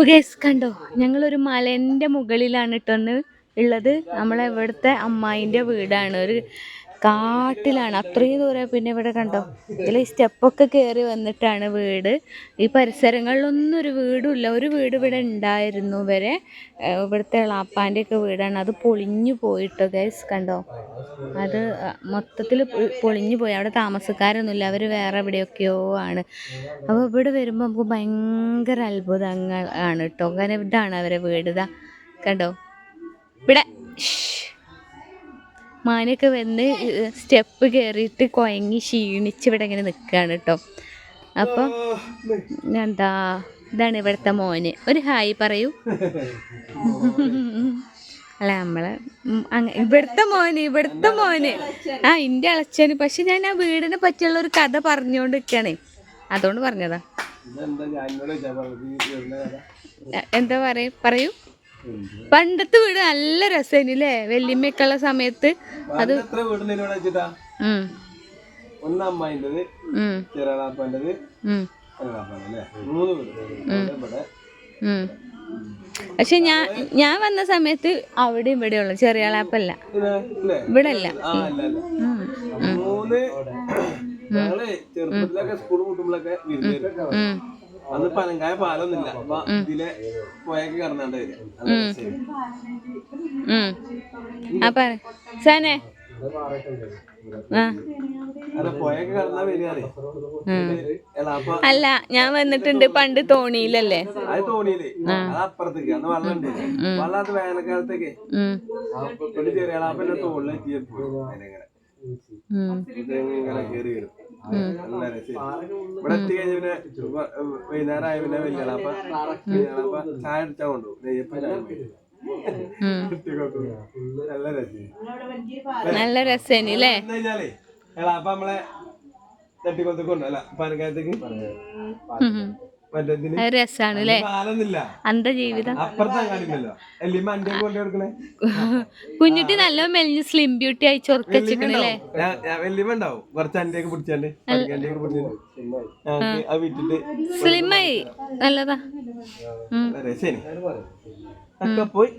അപ്പോൾ ഗേസ് കണ്ടോ ഞങ്ങളൊരു മലേന്റെ മുകളിലാണ് ഇട്ടൊന്ന് ഉള്ളത്. നമ്മളെ ഇവിടുത്തെ അമ്മായിന്റെ വീടാണ്. ഒരു കാട്ടിലാണ്. അത്രയും ദൂരം പിന്നെ ഇവിടെ കണ്ടോ? ഇതിൽ ഈ സ്റ്റെപ്പൊക്കെ കയറി വന്നിട്ടാണ് വീട്. ഈ പരിസരങ്ങളിലൊന്നും ഒരു വീടുമില്ല. ഒരു വീട് ഇവിടെ ഉണ്ടായിരുന്നു വരെ. ഇവിടുത്തെ എളാപ്പാന്റെ ഒക്കെ വീടാണ്. അത് പൊളിഞ്ഞു പോയിട്ടോ ഗൈസ് കണ്ടോ? അത് മൊത്തത്തിൽ പൊളിഞ്ഞു പോയി. അവിടെ താമസക്കാരൊന്നുമില്ല. അവർ വേറെ എവിടെയൊക്കെയോ ആണ്. അപ്പോൾ ഇവിടെ വരുമ്പോൾ നമുക്ക് ഭയങ്കര അത്ഭുതങ്ങൾ ആണ് കേട്ടോ കാരണം ഇതാണ് അവരെ വീട്. ഇതാ കണ്ടോ? ഇവിടെ. മാനൊക്കെ വന്ന് സ്റ്റെപ്പ് കയറിയിട്ട് കുഴങ്ങി ക്ഷീണിച്ച് ഇവിടെ ഇങ്ങനെ നിൽക്കുകയാണ് കേട്ടോ അപ്പോൾ എന്താ ഇതാണ് ഇവിടുത്തെ മോന്. ഒരു ഹായ് പറയൂ. അല്ല നമ്മളെ ഇവിടുത്തെ മോന് ഇവിടുത്തെ മോന്. ആ ഇന്റെ അളച്ചന് പക്ഷെ ഞാൻ ആ വീടിനെ പറ്റിയുള്ള ഒരു കഥ പറഞ്ഞുകൊണ്ട് നിൽക്കണേ അതുകൊണ്ട് പറഞ്ഞതാ. എന്താ പറയ? പറയൂ. പണ്ടത്തെ വീട് നല്ല രസമായിരുന്നു അല്ലേ വല്യമ്മയൊക്കെയുള്ള സമയത്ത് അത് ഒന്ന് അമ്മായിന്റെത് മൂന്ന് വീട് പക്ഷെ ഞാൻ ഞാൻ വന്ന സമയത്ത് അവിടെ ഇവിടെ ഉള്ളു ചെറിയ ആളാപ്പല്ല ഇവിടെ അല്ല ചെറുപ്പത്തിലൊക്കെ സ്കൂൾ കൂട്ടുമ്പോഴൊക്കെ അന്ന് പനങ്കായ പാലൊന്നുമില്ല. അപ്പൊ ഇതിലെ പോയൊക്കെ കടന്നാണ്ട് വരിക. ആ പറ. സാനെ. അല്ല ഞാൻ വന്നിട്ടുണ്ട് പണ്ട് തോണിയിലല്ലേ? അപ്പുറത്തേക്ക് അന്ന് വെള്ളം ഉണ്ട്. വെള്ളം അത് വേനൽക്കാലത്തേക്ക്. ചെറിയ ഇങ്ങനെ വരും. രസം ഇവിടെ പിന്നെ വൈകുന്നേരം ആയ പിന്നെ ചായ അടിച്ചാ നല്ല രസേനല്ലേ രസേനി അല്ലേ? എളാപ്പ നമ്മളെ തട്ടിക്കൊലത്തേക്ക് കൊണ്ടു അല്ല? അത് രസാണ് അല്ലേ ജീവിതം അന്റെ കൊടുക്കണേ? കുഞ്ഞുട്ടി നല്ല മെലിഞ്ഞ് സ്ലിം ബ്യൂട്ടി ആയി ചൊറുക്കച്ചിക്കണല്ലേ സ്ലിമായി നല്ലതാ. ഒക്കെ പോയി.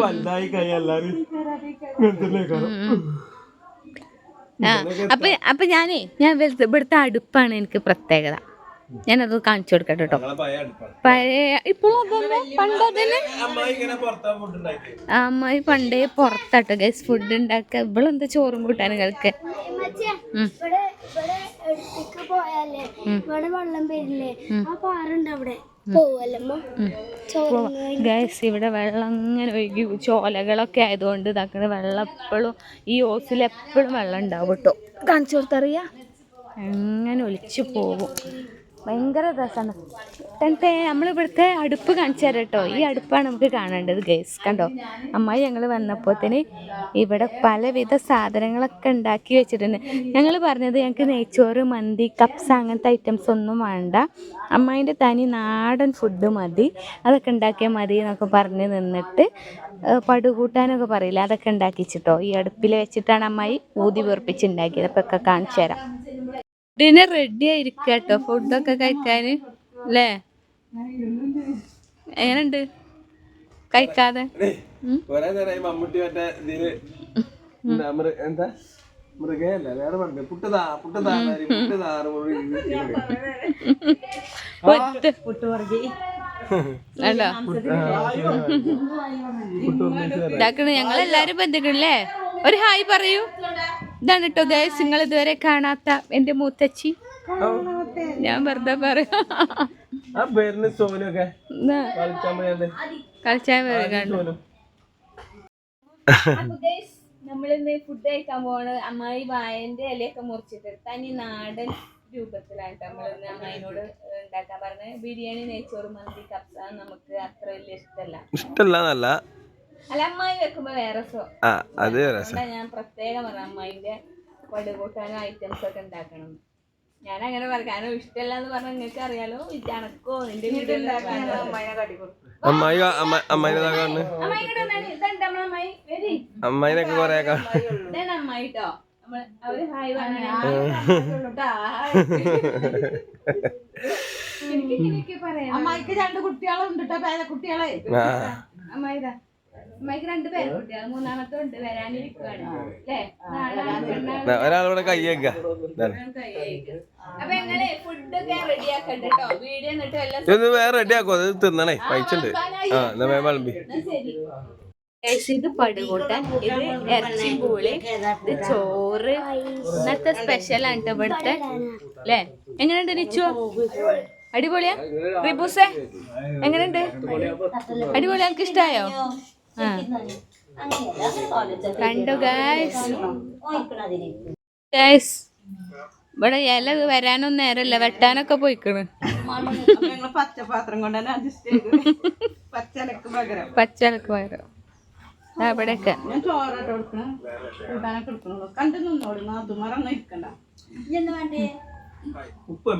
വലുതായി എല്ലാരും അപ്പൊ അപ്പൊ ഞാനേ ഞാൻ ഇവിടുത്തെ അടുപ്പാണ് എനിക്ക് പ്രത്യേകത. ഞാനത് കാണിച്ചു കൊടുക്കട്ടെ കേട്ടോ. പഴയ ഇപ്പോഴും അതന്നെ? ഫുഡ് ഉണ്ടാക്കി അമ്മായി പണ്ടേ പുറത്താട്ടോ ഗൈസ് ഫുഡ് ഉണ്ടാക്കുക. ഇവളെന്താ ചോറും കൂട്ടാനും കളിക്ക ഇവിടെ ഇവിടെ അടുത്തേക്ക് പോയാലേ ഇവിടെ വെള്ളം വരില്ലേ? ആ പാറുണ്ട് അവിടെ. പോവല്ലമ്മ ചോറ് ഗൈസ് ഇവിടെ വെള്ളം അങ്ങനെ ഒഴുകി ചോലകളൊക്കെ ആയതുകൊണ്ട് ഇതാക്കണ വെള്ളം എപ്പോഴും ഈ ഓസിൽ എപ്പോഴും വെള്ളം ഉണ്ടാവും കേട്ടോ. കാണിച്ചു കൊടുത്തറിയാ? അങ്ങനെ ഒലിച്ചു പോകും. ഭയങ്കര രസമാണ് എന്നിട്ട് നമ്മളിവിടുത്തെ അടുപ്പ് കാണിച്ചു തരാം കേട്ടോ. ഈ അടുപ്പാണ് നമുക്ക് കാണേണ്ടത് ഗൈസ് കണ്ടോ? അമ്മായി ഞങ്ങൾ വന്നപ്പോത്തിന് ഇവിടെ പലവിധ സാധനങ്ങളൊക്കെ ഉണ്ടാക്കി വെച്ചിട്ടുണ്ട്. ഞങ്ങൾ പറഞ്ഞത് ഞങ്ങൾക്ക് നെയ്ച്ചോറ് മന്തി കപ്സ അങ്ങനത്തെ ഐറ്റംസ് ഒന്നും വേണ്ട. അമ്മായിന്റെ തനി നാടൻ ഫുഡ് മതി. അതൊക്കെ ഉണ്ടാക്കിയാൽ മതി എന്നൊക്കെ പറഞ്ഞ് നിന്നിട്ട് പടുകൂട്ടാനൊക്കെ പറയില്ല? അതൊക്കെ ഉണ്ടാക്കിച്ചിട്ടോ ഈ അടുപ്പിൽ വെച്ചിട്ടാണ് അമ്മായി ഊതി വീർപ്പിച്ച് ഉണ്ടാക്കിയത്. അപ്പോൾ ഒക്കെ കാണിച്ചു തരാം. ഡിന്നർ റെഡി ആയിരിക്കുക കേട്ടോ ഫുഡൊക്കെ കഴിക്കാൻ അല്ലേ എങ്ങനുണ്ട് കഴിക്കാതെ? എന്താ മൃഗയല്ല വേറെ പറഞ്ഞു പുട്ടുതാ പുട്ടുതാ എല്ലാരും ബന്ധുക്കളല്ലേ ഒരു ഹായ് പറയൂ. ഇതാണ് കേട്ടോ ഗൈസ് നിങ്ങൾ ഇതുവരെ കാണാത്ത എന്റെ മൂത്തച്ചി. ഞാൻ വെറുതെ പറയാ. കളിച്ചാൻ വരികയാണ് നമ്മളിന്ന് ഫുഡ് കഴിക്കാൻ പോണ് അമ്മായി വായന്റെ ഇലയൊക്കെ മുറിച്ചിട്ട് തനി നാടൻ രൂപത്തിലാണ് നമ്മളിന്ന് അമ്മായിനോട് ഉണ്ടാക്കാൻ പറഞ്ഞത്. ബിരിയാണി നെയ്ച്ചോറ് മന്തി കപ്സ നമുക്ക് അത്ര വലിയ ഇഷ്ടമല്ല. ഇഷ്ടല്ല എന്നല്ല അല്ല അമ്മായി വെക്കുമ്പോ വേറെ സോ ആ അത് ഞാൻ പ്രത്യേകം പറഞ്ഞ അമ്മായിന്റെ പടുകൂട്ടാനും ഐറ്റംസ് ഒക്കെ ഉണ്ടാക്കണം. ഞാൻ അങ്ങനെ പറയാം കാരണം ഇഷ്ടമല്ല എന്ന് പറഞ്ഞാൽ നിങ്ങൾക്ക് അറിയാലോ ഇതണക്കോ നിന്റെ അമ്മായി അമ്മായിനെ കാണുന്നു. അമ്മായിനൊക്കെ കൊറേ അമ്മായി അവർ ഹായ് പറഞ്ഞ അമ്മായിക്ക് രണ്ട് കുട്ടികളുണ്ട് കേട്ടോ പേരക്കുട്ടികളെ. അമ്മായിതാ. അമ്മായിക്ക് രണ്ട് പേരക്കുട്ടികൾ മൂന്നാമത്തെ ഉണ്ട്. വരാനിരിക്കുവാണ്. അല്ലേ? നാളെ ഒരാളിവിടെ കയ്യേക്ക അപ്പൊ ഞങ്ങൾ ഫുഡൊക്കെ റെഡി ആക്കണ്ട കേട്ടോ വീഡിയോ എന്നിട്ട് വല്ല ഇതൊന്ന് വേറെ റെഡി ആക്കോ. അത് തിന്നണേ. പൈച്ചുണ്ട് ആ എന്നാ വേഗം വിളമ്പി. ഇത് പടുകൂട്ടൻ ഇത് ഇറച്ചി പൂളി ഇത് ചോറ്. ഇന്നത്തെ സ്പെഷ്യൽ ആണ് ഇവിടുത്തെ. അല്ലേ? എങ്ങനെയുണ്ട് നിച്ചോ? അടിപൊളിയാ? റിബൂസേ എങ്ങനെയുണ്ട്? അടിപൊളി. എനിക്ക് ഇഷ്ടായോ? ആ കണ്ടു ഗായ്സ് ഗായ്സ് ഇവിടെ ഇല വരാനൊന്നും നേരല്ല വെട്ടാനൊക്കെ പോയിക്കണ്. പച്ചപാത്രം കൊണ്ട് പച്ചലക്ക് പകരം. പച്ചലക്ക് എടുക്കണുള്ളൂ കണ്ടു ഉപ്പ്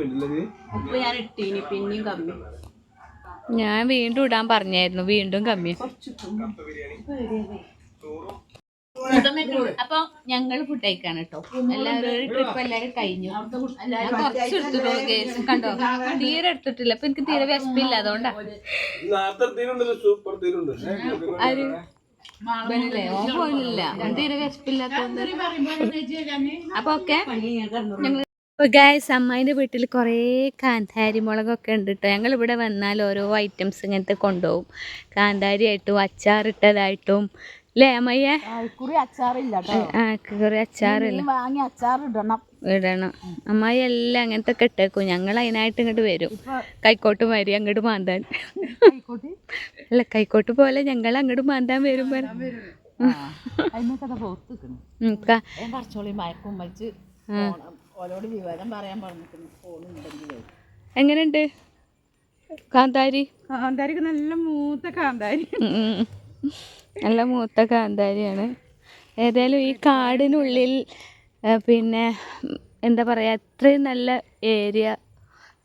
ഞാൻ ഇട്ടീനി പിന്നെയും കമ്മി. ഞാൻ വീണ്ടും ഇടാൻ പറഞ്ഞായിരുന്നു വീണ്ടും കമ്മി. അപ്പൊ ഞങ്ങൾ ഫുഡ് കഴിക്കാണ് കേട്ടോ എല്ലാവരും ഒരു ട്രിപ്പ് എല്ലാവരും കഴിഞ്ഞു. ഞാൻ കുറച്ച് എടുത്തിട്ടുള്ളൂ കേസ് കണ്ടോ? തീരെ എടുത്തിട്ടില്ല. അപ്പൊ എനിക്ക് തീരെ വിശപ്പില്ല അതുകൊണ്ടാ. ആര്? പോയില്ല. ഞാൻ തീരെ വിശപ്പില്ലാത്തോണ്ട്. അപ്പൊ ഓക്കെ. ഞങ്ങൾ ഗായ്സ് അമ്മായിന്റെ വീട്ടിൽ കുറേ കാന്താരി മുളകൊക്കെ ഉണ്ട് കേട്ടോ ഞങ്ങൾ ഇവിടെ വന്നാൽ ഓരോ ഐറ്റംസ് ഇങ്ങനത്തെ കൊണ്ടുപോകും. കാന്താരി ആയിട്ടും അച്ചാറിട്ടതായിട്ടും അല്ലേ അമ്മയ്യ? കുറി അച്ചാറില്ല ഇടണം. അമ്മായി എല്ലാം അങ്ങനത്തെ ഒക്കെ ഇട്ടേക്കും. ഞങ്ങൾ അതിനായിട്ട് ഇങ്ങോട്ട് വരും. കൈക്കോട്ട് വരി അങ്ങോട്ട് മാന്താൻ. അല്ല കൈക്കോട്ട് പോലെ ഞങ്ങൾ അങ്ങോട്ട് മാന്താൻ വരും പറ. ഓരോട് വിവരം പറയാൻ പറഞ്ഞിരിക്കുന്നു. ഫോണുണ്ടെങ്കിലേ എങ്ങനെയുണ്ട്? കാന്താരി? കാന്താരിക്ക് നല്ല മൂത്ത കാന്താരി. നല്ല മൂത്ത കാന്താരിയാണ്. ഏതായാലും ഈ കാടിനുള്ളിൽ പിന്നെ എന്താ പറയുക അത്രയും നല്ല ഏരിയ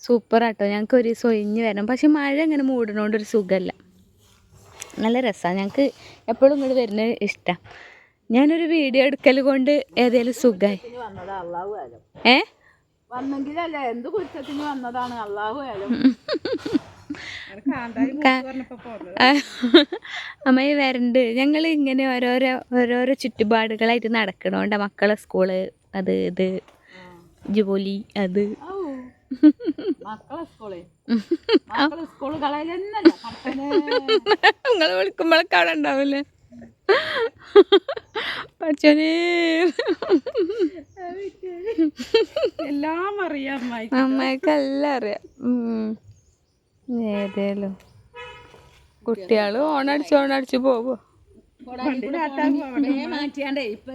സൂപ്പർ ആട്ടോ. ഞങ്ങൾക്ക് ഒരു ദിവസം ഒഴിഞ്ഞ് വരണം. പക്ഷെ മഴ ഇങ്ങനെ മൂടണോണ്ട് ഒരു സുഖമല്ല നല്ല രസമാണ് ഞങ്ങൾക്ക് എപ്പോഴും ഇങ്ങോട്ട് വരുന്നത് ഇഷ്ടമാണ് ഞാനൊരു വീഡിയോ എടുക്കൽ കൊണ്ട് ഏതേലും സുഖമായി ആയാലും. ഏ? വന്നെങ്കിലല്ലേ എന്ത് കുറ്റത്തിന് വന്നതാണ് അള്ളാഹു അമ്മായി വരണ്ട്. ഞങ്ങൾ ഇങ്ങനെ ഓരോരോ ഓരോരോ ചുറ്റുപാടുകളായിട്ട് നടക്കണോണ്ട മക്കളെ സ്കൂൾ അത് ഇത് ജോലി അത്. നിങ്ങൾ വിളിക്കുമ്പോഴൊക്കെ അവിടെ ഉണ്ടാവില്ലേ പഠിച്ചോനേ എല്ലാം അറിയാം അമ്മയ്ക്ക്. എല്ലാം അറിയാം. ഏതേലും. കുട്ടികൾ ഓണടിച്ച് ഓണടിച്ച് പോവോ. മാറ്റിയാണ്ടേ ഇപ്പൊ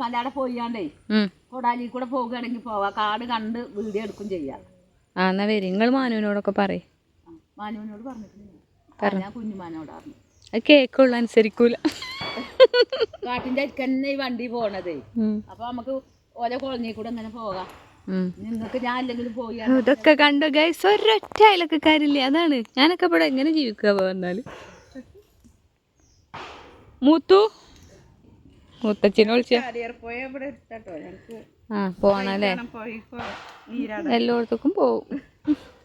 പല്ലാടെ പോയാണ്ടേ ഉം. കൊടാലി കൂടെ പോകുകയാണെങ്കിൽ പോവാ. കാട് കണ്ട് വീഡിയോ എടുക്കും ചെയ്യാം. ആ എന്നാ വരും. നിങ്ങൾ മാനുവിനോടൊക്കെ പറയും. മാനുവിനോട് പറഞ്ഞിട്ടുണ്ട് ഞാൻ കുഞ്ഞുമാനോട് പറഞ്ഞു അത് കേക്കുള്ള അനുസരിക്കൂല. കാട്ടിന്റെ അരിക്കന്നെ ഈ വണ്ടി പോണതേ. അപ്പൊ നമുക്ക് ഓരോ കോളനി കൂടെ അങ്ങനെ പോകാം. ഇതൊക്കെ കണ്ടു ഗൈസ് ഒരൊറ്റ അയലക്കാരില്ലേ അതാണ്. ഞാനൊക്കെ ഇവിടെ എങ്ങനെ ജീവിക്കുക വന്നാൽ? മൂത്തു? മൂത്തച്ഛനെ വിളിച്ച? ആ പോണല്ലേ? എല്ലായിടത്തും എല്ലായിടത്തേക്കും പോവും.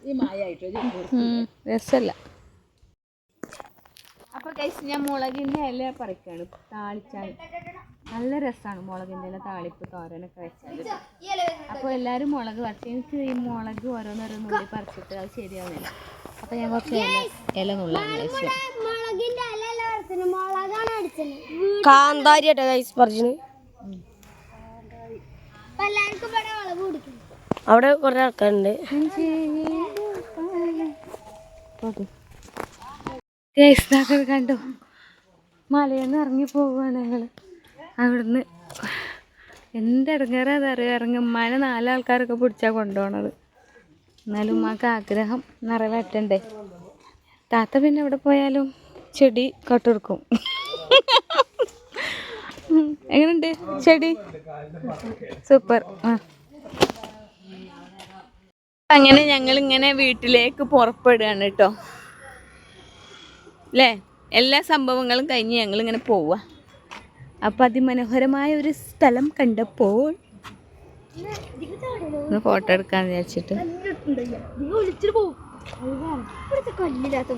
ഈ അപ്പൊ കഴിച്ച് ഞാൻ മുളകിന്റെ ഇല പറിക്കാണ്. താളിച്ചാൽ നല്ല രസമാണ് മുളകിന്റെ ഇല താളിപ്പ് തോരനൊക്കെ വെച്ചാൽ അപ്പോൾ എല്ലാരും മുളക് പറിച്ച് എനിക്ക് ഈ മുളക് ഓരോന്നോരോന്നുള്ളി പറിച്ചിട്ട് അത് ശരിയാവുന്നില്ല അപ്പൊ ഞാൻ കുറച്ച് ഇല ഇല നുള്ളാൻ കാന്താരി അപ്പൊ അവിടെ കുറെ ആൾക്കാരുണ്ട്. കേസ്താക്കൾ കണ്ടു. മലയെന്ന് ഇറങ്ങി പോവുകയാണ് ഞങ്ങൾ അവിടുന്ന് എന്തിറങ്ങാറാ അതറിയ ഇറങ്ങി ഉമ്മാനെ നാലാൾക്കാരൊക്കെ പിടിച്ചാ കൊണ്ടുപോണത്. എന്നാലും ഉമ്മാക്ക് ആഗ്രഹം നിറവേറ്റണ്ടേ. താത്ത പിന്നെ എവിടെ പോയാലും ചെടി കട്ടെടുക്കും. എങ്ങനെയുണ്ട് ചെടി? സൂപ്പർ. ആ. അങ്ങനെ ഞങ്ങൾ ഇങ്ങനെ വീട്ടിലേക്ക് പുറപ്പെടുകയാണ് കേട്ടോ. അല്ലേ എല്ലാ സംഭവങ്ങളും കഴിഞ്ഞ് ഞങ്ങളിങ്ങനെ പോവുക അപ്പോൾ അതിമനോഹരമായ ഒരു സ്ഥലം കണ്ടപ്പോൾ ഒന്ന് ഫോട്ടോ എടുക്കാൻ വിചാരിച്ചിട്ട്. കല്ലില്ലാത്ത